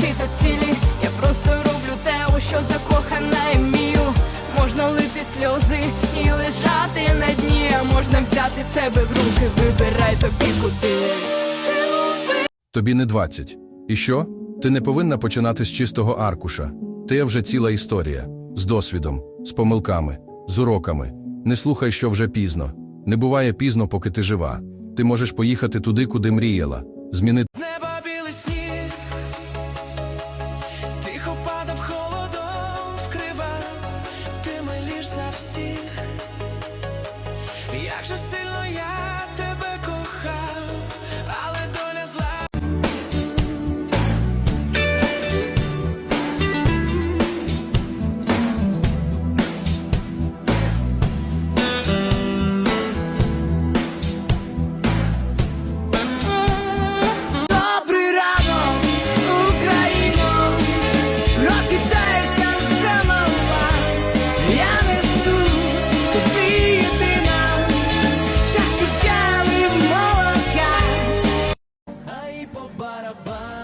йти до цілі, я просто роблю те, у що закохана і мію. Можна лити сльози і лежати на дні, а можна взяти себе в руки, вибирай тобі куди. Тобі не 20. І що? Ти не повинна починати з чистого аркуша. Ти вже ціла історія з досвідом, з помилками, з уроками. Не слухай, що вже пізно. Не буває пізно, поки ти жива. Ти можеш поїхати туди, куди мріяла, змінити. всіх, як же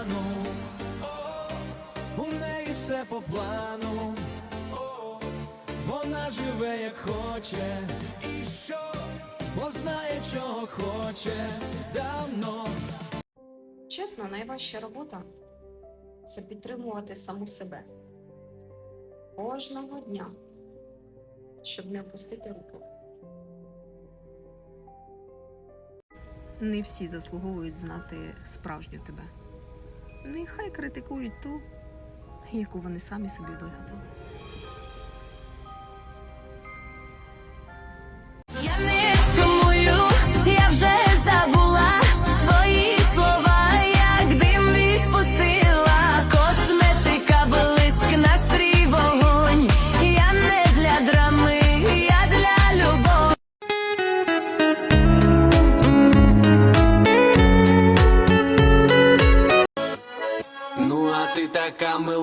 барабану, у неї все по плану, вона живе як хоче, і що, бо знає, чого хоче давно. Чесно, найважча робота це підтримувати саму себе кожного дня, щоб не опустити руку. Не всі заслуговують знати справжню тебе. Нехай критикують ту, яку вони самі собі вигадали.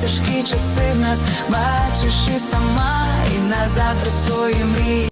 Тяжкі часи в нас бачиш і сама, і на завтра свої мрії.